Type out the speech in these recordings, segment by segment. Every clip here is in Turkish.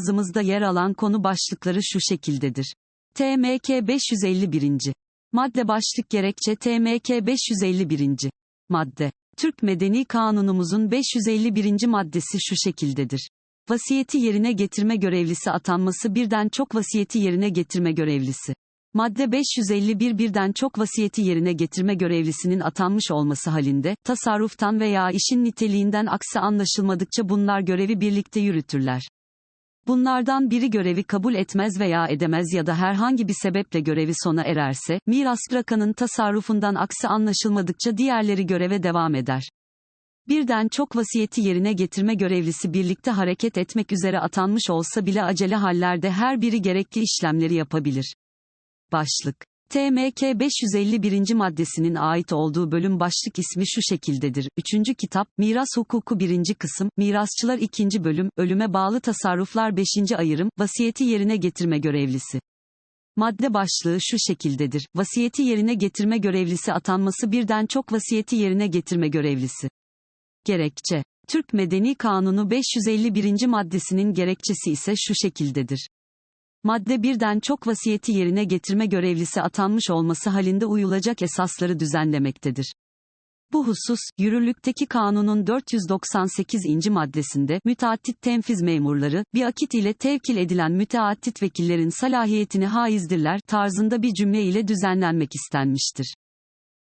yazımızda yer alan konu başlıkları şu şekildedir. TMK 551. Madde başlık gerekçe TMK 551. Madde. Türk Medeni Kanunumuzun 551. maddesi şu şekildedir. Vasiyeti yerine getirme görevlisi atanması birden çok vasiyeti yerine getirme görevlisi. Madde 551 birden çok vasiyeti yerine getirme görevlisinin atanmış olması halinde, tasarruftan veya işin niteliğinden aksi anlaşılmadıkça bunlar görevi birlikte yürütürler. Bunlardan biri görevi kabul etmez veya edemez ya da herhangi bir sebeple görevi sona ererse, miras bırakanın tasarrufundan aksi anlaşılmadıkça diğerleri göreve devam eder. Birden çok vasiyeti yerine getirme görevlisi birlikte hareket etmek üzere atanmış olsa bile acele hallerde her biri gerekli işlemleri yapabilir. Başlık TMK 551. maddesinin ait olduğu bölüm başlık ismi şu şekildedir. 3. kitap, Miras Hukuku 1. kısım, Mirasçılar 2. bölüm, Ölüme bağlı tasarruflar 5. ayırım, Vasiyeti yerine getirme görevlisi. Madde başlığı şu şekildedir. Vasiyeti yerine getirme görevlisi atanması birden çok vasiyeti yerine getirme görevlisi. Gerekçe. Türk Medeni Kanunu 551. maddesinin gerekçesi ise şu şekildedir. Madde birden çok vasiyeti yerine getirme görevlisi atanmış olması halinde uyulacak esasları düzenlemektedir. Bu husus, yürürlükteki kanunun 498. maddesinde, müteaddit tenfiz memurları, bir akit ile tevkil edilen müteaddit vekillerin salahiyetini haizdirler, tarzında bir cümle ile düzenlenmek istenmiştir.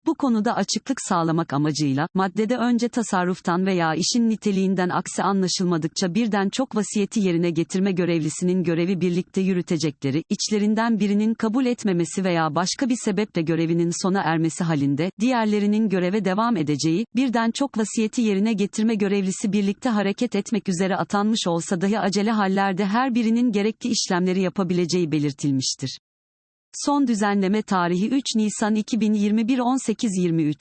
Bu konuda açıklık sağlamak amacıyla, maddede önce tasarruftan veya işin niteliğinden aksi anlaşılmadıkça birden çok vasiyeti yerine getirme görevlisinin görevi birlikte yürütecekleri, içlerinden birinin kabul etmemesi veya başka bir sebeple görevinin sona ermesi halinde, diğerlerinin göreve devam edeceği, birden çok vasiyeti yerine getirme görevlisi birlikte hareket etmek üzere atanmış olsa dahi acele hallerde her birinin gerekli işlemleri yapabileceği belirtilmiştir. Son düzenleme tarihi 3 Nisan 2021 18.23.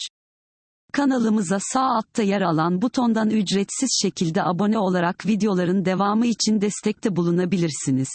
Kanalımıza sağ altta yer alan butondan ücretsiz şekilde abone olarak videoların devamı için destekte bulunabilirsiniz.